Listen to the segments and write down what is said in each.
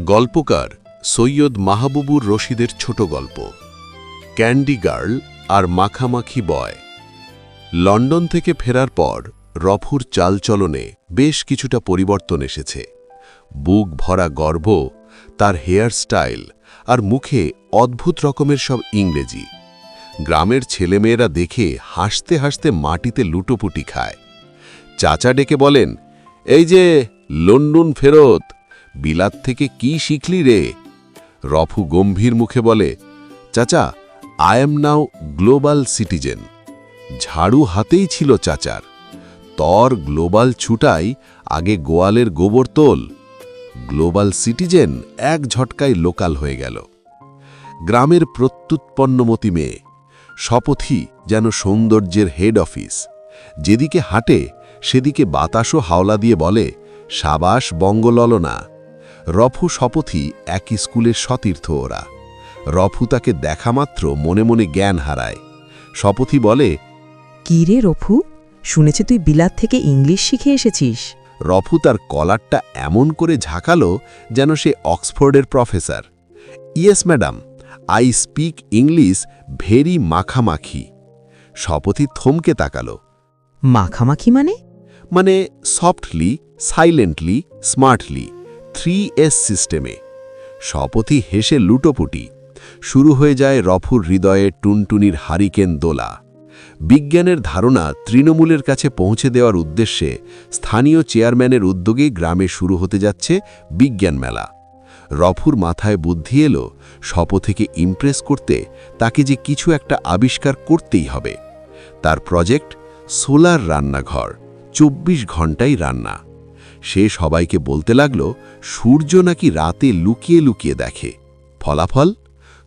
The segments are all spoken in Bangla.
গল্পকার সৈয়দ মাহবুবুর রশিদের ছোট গল্প, ক্যান্ডি গার্ল আর মাখামাখি বয়। লন্ডন থেকে ফেরার পর রফুর চালচলনে বেশ কিছুটা পরিবর্তন এসেছে। বুক ভরা গর্ব তার হেয়ার স্টাইল আর মুখে অদ্ভুত রকমের সব ইংরেজি। গ্রামের ছেলেমেয়েরা দেখে হাসতে হাসতে মাটিতে লুটোপুটি খায়। চাচা ডেকে বলেন, এই যে, লন্ডন ফেরত বিলাত থেকে কি শিখলি রে? রফু গম্ভীর মুখে বলে, চাচা I am now global citizen ঝাড়ু হাতেই ছিল চাচার। তর গ্লোবাল ছুটাই আগে গোয়ালের গোবর তোল। গ্লোবাল সিটিজেন এক ঝটকায় লোকাল হয়ে গেল। গ্রামের প্রত্যুৎপন্নমতি মেয়ে শপথই যেন সৌন্দর্যের হেড অফিস যেদিকে হাঁটে, সেদিকে বাতাসও হাওলা দিয়ে বলে, সাবাস বঙ্গললনা। রফু শপথই একই স্কুলের সতীর্থ ওরা। রফু তাকে দেখামাত্র মনে মনে জ্ঞান হারায়। শপথই বলে কি রে রফু? শুনেছি তুই বিলাত থেকে ইংলিশ শিখে এসেছিস। রফু তার কলারটা এমন করে ঝাঁকালো যেন সে অক্সফোর্ডের professor. Yes madam I speak English very মাখামাখি। শপথই থমকে তাকালো। মাখামাখি মানে? মানে softly silently smartly. Three S সিস্টেমে। শপথই হেসে লুটোপুটি। শুরু হয়ে যায় রফুর হৃদয়ে টুনটুনির হারিকেন দোলা। বিজ্ঞানের ধারণা তৃণমূলের কাছে পৌঁছে দেওয়ার উদ্দেশ্যে স্থানীয় চেয়ারম্যানের উদ্যোগেই গ্রামে শুরু হতে যাচ্ছে বিজ্ঞান মেলা। রফুর মাথায় বুদ্ধি এলো, শপথকে ইমপ্রেস করতে তাকে যে কিছু একটা আবিষ্কার করতেই হবে। তার প্রজেক্ট সোলার রান্নাঘর, চব্বিশ ঘন্টাই রান্না। সে সবাইকে বলতে লাগল সূর্য নাকি রাতে লুকিয়ে লুকিয়ে দেখে। ফলাফল?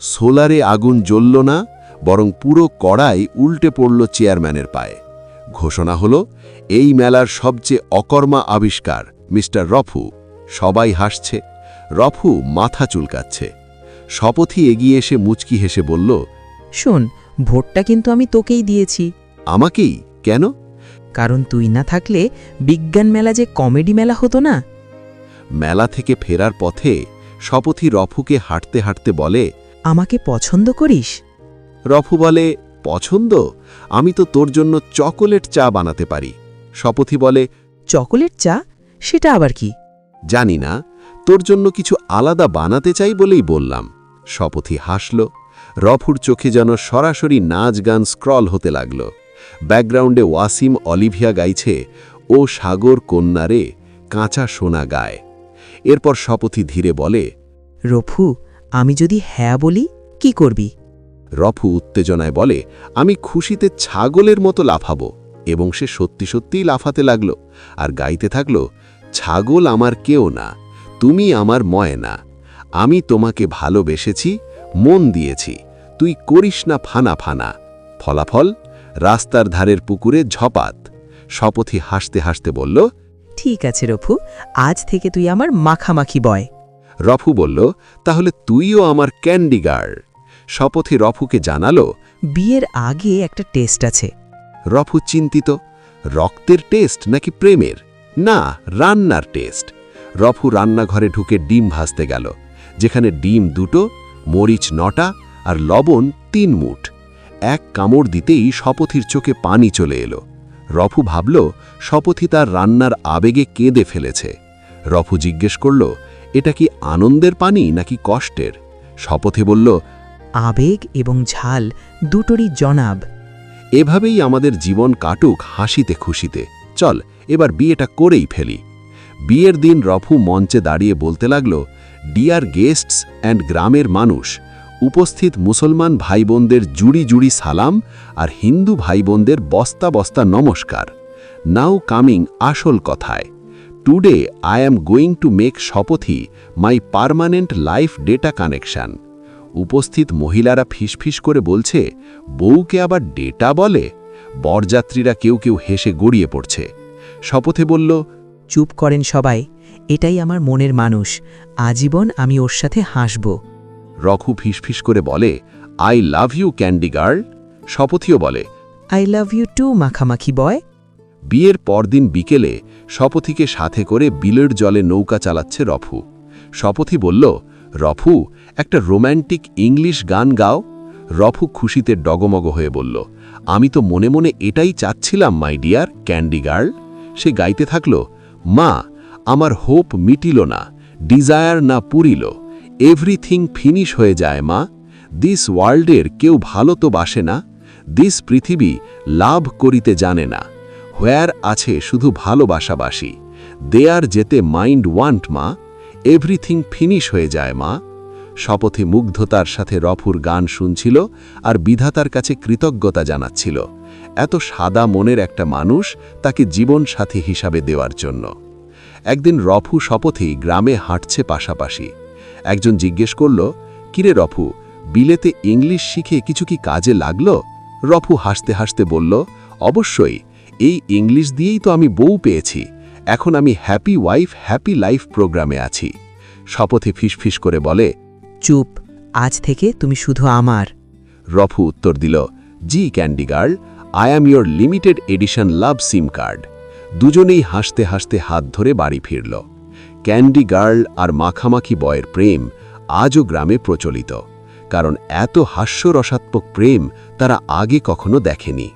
সোলারে আগুন জ্বলল না বরং পুরো কড়াই উল্টে পড়ল চেয়ারম্যানের পায়ে। ঘোষণা হল এই মেলার সবচেয়ে অকর্মা আবিষ্কার মিস্টার রফু। সবাই হাসছে। রফু মাথা চুলকাচ্ছে। শপথই এগিয়ে এসে মুচকি হেসে বলল শোন ভোটটা কিন্তু আমি তোকেই দিয়েছি। আমাকেই? কেন? কারণ তুই না থাকলে বিজ্ঞান মেলা যে কমেডি মেলা হতো না। মেলা থেকে ফেরার পথে শপথই রফুকে হাঁটতে হাঁটতে বলে আমাকে পছন্দ করিস? রফু বলে পছন্দ? আমি তো তোর জন্য চকোলেট চা বানাতে পারি। শপথি বলে চকোলেট চা? সেটা আবার কি? জানি না তোর জন্য কিছু আলাদা বানাতে চাই বলেই বললাম। শপথি হাসল রফুর চোখে যেন সরাসরি নাচ গান স্ক্রল হতে লাগল। ব্যাকগ্রাউন্ডে ওয়াসিম অলিভিয়া গাইছে ও সাগর কন্যারে কাঁচা সোনা গায়। এরপর শপথি ধীরে বলে রফু আমি যদি হ্যাঁ বলি কি করবি? রফু উত্তেজনায় বলে আমি খুশিতে ছাগলের মতো লাফাবো। এবং সে সত্যি সত্যিই লাফাতে লাগল আর গাইতে থাকল ছাগল আমার কেউ না তুমি আমার ময়না। আমি তোমাকে ভালোবেসেছি মন দিয়েছি তুই করিস না ফানা ফানা। ফলাফল রাস্তার ধারের পুকুরে ঝপাত। শপথি হাসতে হাসতে বলল ঠিক আছে রফু আজ থেকে তুই আমার মাখামাখি বয়। রফু বলল তাহলে তুইও আমার ক্যান্ডি গার্ল শপথি রফুকে জানালো বিয়ের আগে একটা টেস্ট আছে। রফু চিন্তিত রক্তের টেস্ট নাকি প্রেমের? না রান্নার টেস্ট। রফু রান্নাঘরে ঢুকে ডিম ভাজতে গেল যেখানে ডিম দুটো মরিচ নটা আর লবণ তিন মুঠ। এক কামড় দিতেই শপথির চোখে পানি চলে এলো। রফু ভাবল শপথি তার রান্নার আবেগে কেঁদে ফেলেছে। রফু জিজ্ঞেস করল এটা কি আনন্দের পানি নাকি কষ্টের? শপথে বলল আবেগ এবং ঝাল দুটোরই জনাব। এভাবেই আমাদের জীবন কাটুক হাসিতে খুশিতে। চল এবার বিয়েটা করেই ফেলি। বিয়ের দিন রফু মঞ্চে দাঁড়িয়ে বলতে লাগল ডিয়ার গেস্টস অ্যান্ড গ্রামের মানুষ উপস্থিত মুসলমান ভাইবোনদের জুড়ি জুড়ি সালাম আর হিন্দু ভাইবোনদের বস্তা বস্তা নমস্কার। নাও কামিং আসল কথায়। Today I am going to make Shapathi my permanent life data connection উপস্থিত মহিলারা ফিসফিস করে বলছে, বউকে আবার ডেটা বলে? বরযাত্রীরা কেউ কেউ হেসে গড়িয়ে পড়ছে। শপথে বলল, চুপ করেন সবাই, এটাই আমার মনের মানুষ। আজীবন আমি ওর সাথে হাসব। রঘু ফিসফিস করে বলে I love you candy girl শপথিও বলে আই লাভ ইউ টু মাখামাখি বয় বিয়ের পরদিন বিকেলে শপথিকে সাথে করে বিলের জলে নৌকা চালাচ্ছে রফু। শপথি বলল রফু একটা রোম্যান্টিক ইংলিশ গান গাও। রফু খুশিতে ডগমগ হয়ে বলল আমি তো মনে মনে এটাই চাচ্ছিলাম মাই ডিয়ার ক্যান্ডি গার্ল সে গাইতে থাকল মা আমার হোপ মিটিল না ডিজায়ার না পুরিল। এভরিথিং ফিনিশ হয়ে যায়, মা। দিস ওয়ার্ল্ডের কেউ ভালো তো বাসে না। দিস পৃথিবী লাভ করিতে জানে না। হোয়ার আছে শুধু ভালোবাসাবাসী। দেয়ার যেতে মাইন্ড ওয়ান্ট, মা। এভরিথিং ফিনিশ হয়ে যায়, মা। শপথে মুগ্ধতার সাথে রফুর গান শুনছিল আর বিধাতার কাছে কৃতজ্ঞতা জানাচ্ছিল। এত সাদা মনের একটা মানুষ তাকে জীবন সাথী হিসাবে দেওয়ার জন্য। একদিন রফু শপথেই গ্রামে হাঁটছে পাশাপাশি। একজন জিজ্ঞেস করল কিরে রফু বিলেতে ইংলিশ শিখে কিছু কি কাজে লাগল? রফু হাসতে হাসতে বলল অবশ্যই এই ইংলিশ দিয়েই তো আমি বউ পেয়েছি এখন আমি হ্যাপি ওয়াইফ হ্যাপি লাইফ প্রোগ্রামে আছি। শপথে ফিসফিস করে বলে চুপ আজ থেকে তুমি শুধু আমার। রফু উত্তর দিল জি candy girl I am your limited edition love SIM card. দুজনেই হাসতে হাসতে হাত ধরে বাড়ি ফিরল। ক্যান্ডি গার্ল আর মাখামাখি বয়ের প্রেম আজও গ্রামে প্রচলিত, কারণ এত হাস্যরসাত্মক প্রেম তারা আগে কখনো দেখেনি।